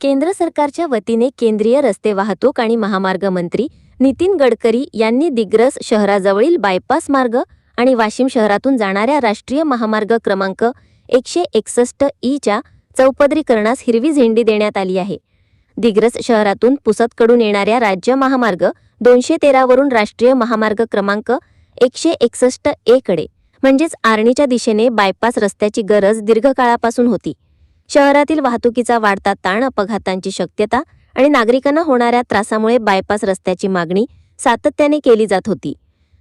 केंद्र सरकारच्या वतीने केंद्रीय रस्ते वाहतूक आणि महामार्ग मंत्री नितीन गडकरी यांनी दिग्रस शहराजवळील बायपास मार्ग आणि वाशिम शहरातून जाणाऱ्या राष्ट्रीय महामार्ग क्रमांक एकशे एकसष्ट ईच्या चौपदरीकरणास हिरवी झेंडी देण्यात आली आहे. दिग्रस शहरातून पुसदकडून येणाऱ्या राज्य महामार्ग दोनशे तेरावरून राष्ट्रीय महामार्ग क्रमांक एकशे एकसष्ट ए कडे म्हणजेच आर्णीच्या दिशेने बायपास रस्त्याची गरज दीर्घकाळापासून होती. शहरातील वाहतुकीचा वाढता ताण अपघातांची शक्यता आणि नागरिकांना होणाऱ्या त्रासामुळे बायपास रस्त्याची मागणी सातत्याने केली जात होती.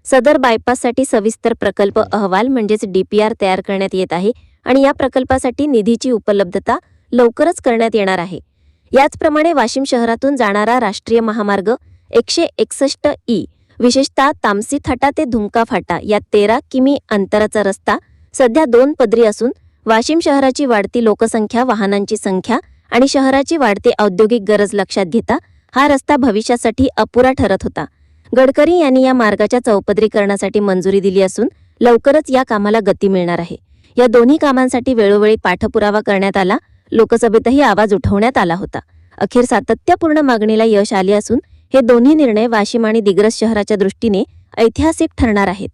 सदर बायपाससाठी सविस्तर प्रकल्प अहवाल म्हणजेच डीपीआर तयार करण्यात येत आहे आणि या प्रकल्पासाठी निधीची उपलब्धता लवकरच करण्यात येणार आहे. याचप्रमाणे वाशिम शहरातून जाणारा राष्ट्रीय महामार्ग एकशे एकसष्ट ई विशेषतः तामसी थाटा ते धुमका फाटा या तेरा किमी अंतराचा रस्ता सध्या दोन पदरी असून वाशिम शहराची वाढती लोकसंख्या वाहनांची संख्या आणि शहराची वाढती औद्योगिक गरज लक्षात घेता हा रस्ता भविष्यासाठी अपुरा ठरत होता. गडकरी यांनी या मार्गाच्या चौपदरीकरणासाठी मंजुरी दिली असून लवकरच या कामाला गती मिळणार आहे. या दोन्ही कामांसाठी वेळोवेळी पाठपुरावा करण्यात आला लोकसभेतही आवाज उठवण्यात आला होता. अखेर सातत्यपूर्ण मागणीला यश आले असून हे दोन्ही निर्णय वाशिम आणि दिग्रस शहराच्या दृष्टीने ऐतिहासिक ठरणार आहेत.